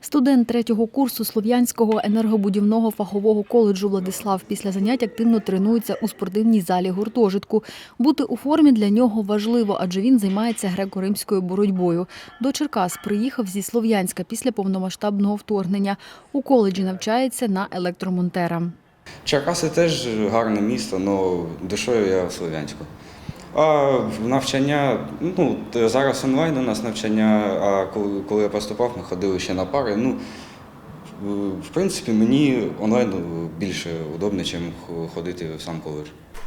Студент третього курсу Слов'янського енергобудівного фахового коледжу Владислав після занять активно тренується у спортивній залі гуртожитку. Бути у формі для нього важливо, адже він займається греко-римською боротьбою. До Черкас приїхав зі Слов'янська після повномасштабного вторгнення. У коледжі навчається на електромонтера. Черкаси теж гарне місто, але душою я в Слов'янську. Навчання, ну, зараз онлайн у нас навчання, а коли, коли я поступав, ми ходили ще на пари. Ну, в- принципі, мені онлайн більше удобно, ніж ходити в сам коледж.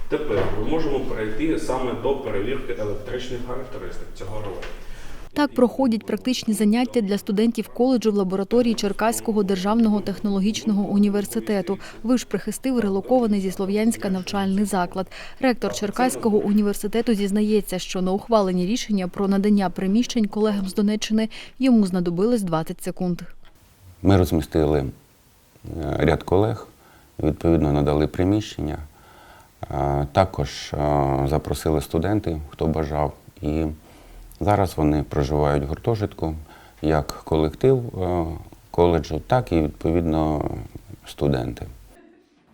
Тепер ми можемо перейти саме до перевірки електричних характеристик цього реле. Так проходять практичні заняття для студентів коледжу в лабораторії Черкаського державного технологічного університету. Виш прихистив релокований зі Слов'янська навчальний заклад. Ректор Черкаського університету зізнається, що на ухвалені рішення про надання приміщень колегам з Донеччини йому знадобилось 20 секунд. Ми розмістили е, ряд колег, відповідно надали приміщення. Е, Також е, запросили студентів, хто бажав. І зараз вони проживають в гуртожитку як колектив е, коледжу, так і відповідно студенти.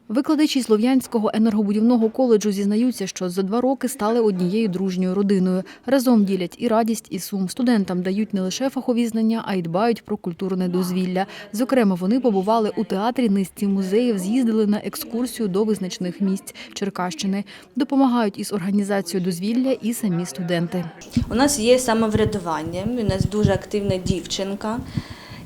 Викладачі Слов'янського енергобудівного коледжу зізнаються, що за два роки стали однією дружньою родиною. Разом ділять і радість, і сум. Студентам дають не лише фахові знання, а й дбають про культурне дозвілля. Зокрема, вони побували у театрі, низці музеїв, з'їздили на екскурсію до визначних місць Черкащини. Допомагають із організацією дозвілля і самі студенти. У нас є самоврядування, у нас дуже активна дівчинка.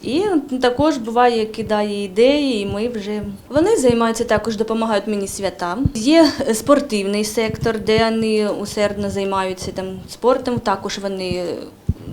І також буває, кидає ідеї, і ми вже вони займаються також, допомагають мені свята. Є спортивний сектор, де вони усердно займаються там спортом. Також вони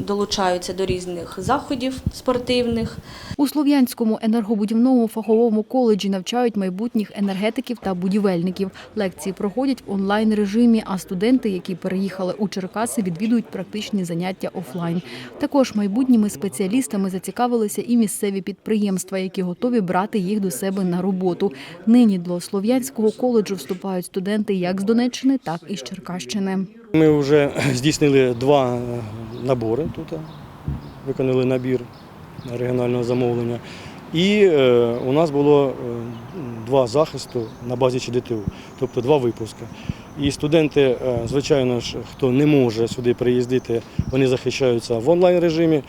долучаються до різних заходів спортивних. У Слов'янському енергобудівному фаховому коледжі навчають майбутніх енергетиків та будівельників. Лекції проходять в онлайн режимі, а студенти, які переїхали у Черкаси, відвідують практичні заняття офлайн. Також майбутніми спеціалістами зацікавилися і місцеві підприємства, які готові брати їх до себе на роботу. Нині до Слов'янського коледжу вступають студенти як з Донеччини, так і з Черкащини. Ми вже здійснили два е, набори тут, е, виконали набір регіонального замовлення. І е, у нас було два захисту на базі ЧДТУ, тобто два випуски. І студенти, звичайно ж, хто не може сюди приїздити, вони захищаються в онлайн режимі.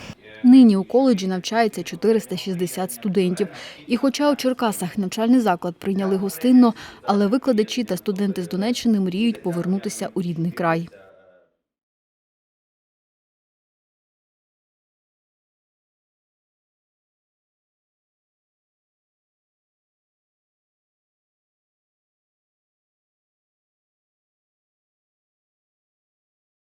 Нині у коледжі навчається 460 студентів. І хоча у Черкасах навчальний заклад прийняли гостинно, але викладачі та студенти з Донеччини мріють повернутися у рідний край.